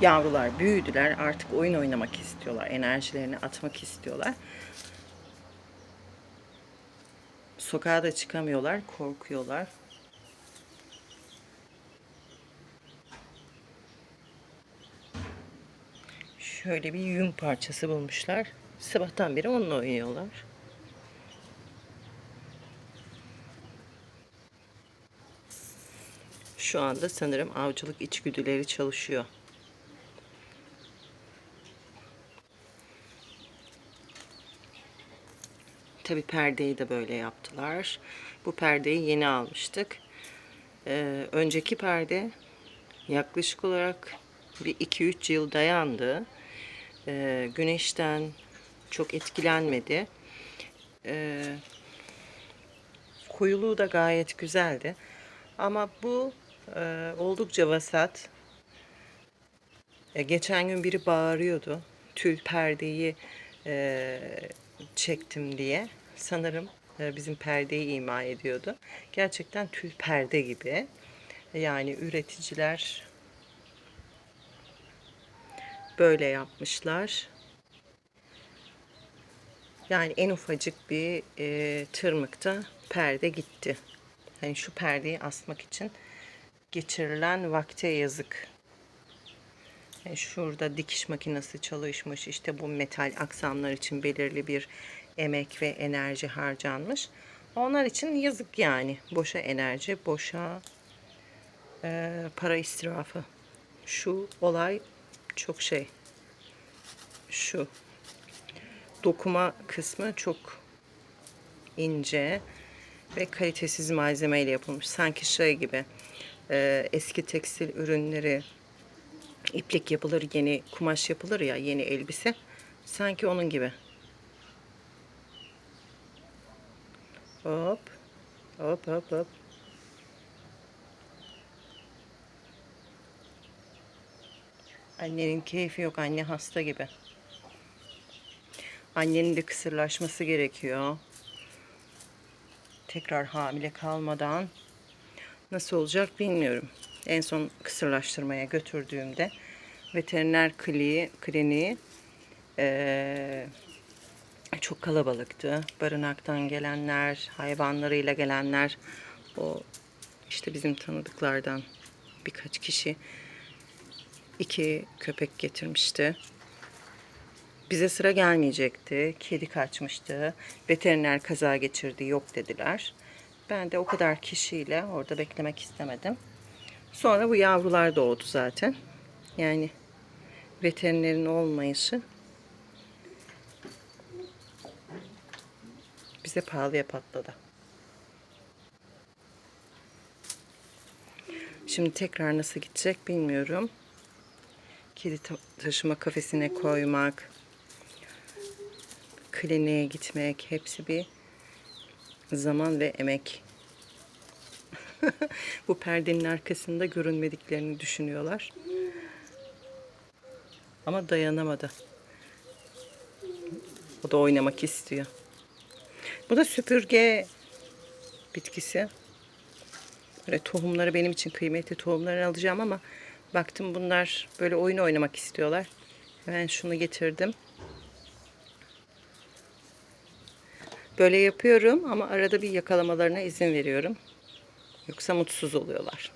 Yavrular büyüdüler. Artık oyun oynamak istiyorlar. Enerjilerini atmak istiyorlar. Sokağa da çıkamıyorlar. Korkuyorlar. Şöyle bir yün parçası bulmuşlar. Sabahtan beri onunla oynuyorlar. Şu anda sanırım avcılık içgüdüleri çalışıyor. Tabi perdeyi de böyle yaptılar. Bu perdeyi yeni almıştık. Ee, önceki perde yaklaşık olarak bir 2-3 yıl dayandı. Ee, güneşten çok etkilenmedi. Ee, koyuluğu da gayet güzeldi. Ama bu e, oldukça vasat. E, geçen gün biri bağırıyordu. Tül perdeyi e, çektim diye. Sanırım e, bizim perdeyi ima ediyordu. Gerçekten tül perde gibi. Yani üreticiler böyle yapmışlar. Yani en ufacık bir e, tırmıkta perde gitti. Hani şu perdeyi asmak için geçirilen vakte yazık. Yani şurada dikiş makinesi çalışmış. İşte bu metal aksamlar için belirli bir emek ve enerji harcanmış. Onlar için yazık yani. Boşa enerji, boşa e, para israfı. Şu olay çok şey. Şu dokuma kısmı çok ince ve kalitesiz malzemeyle yapılmış. Sanki şey gibi e, eski tekstil ürünleri iplik yapılır, yeni kumaş yapılır ya, yeni elbise. Sanki onun gibi. Hop. Hop hop hop. Annenin keyfi yok. Anne hasta gibi. Annenin de kısırlaşması gerekiyor. Tekrar hamile kalmadan nasıl olacak bilmiyorum. En son kısırlaştırmaya götürdüğümde veteriner kliniği, kliniği eee, çok kalabalıktı. Barınaktan gelenler, hayvanlarıyla gelenler, o işte bizim tanıdıklardan birkaç kişi iki köpek getirmişti. Bize sıra gelmeyecekti. Kedi kaçmıştı. Veteriner kaza geçirdi. Yok dediler. Ben de o kadar kişiyle orada beklemek istemedim. Sonra bu yavrular doğdu zaten. Yani veterinerin olmayışı bize pahalıya patladı. Şimdi tekrar nasıl gidecek bilmiyorum. Kedi ta- taşıma kafesine koymak, kliniğe gitmek hepsi bir zaman ve emek. Bu perdenin arkasında görünmediklerini düşünüyorlar. Ama dayanamadı. O da oynamak istiyor. Bu da süpürge bitkisi. Böyle tohumları benim için kıymetli tohumları alacağım ama baktım bunlar böyle oyun oynamak istiyorlar. Hemen şunu getirdim. Böyle yapıyorum ama arada bir yakalamalarına izin veriyorum. Yoksa mutsuz oluyorlar.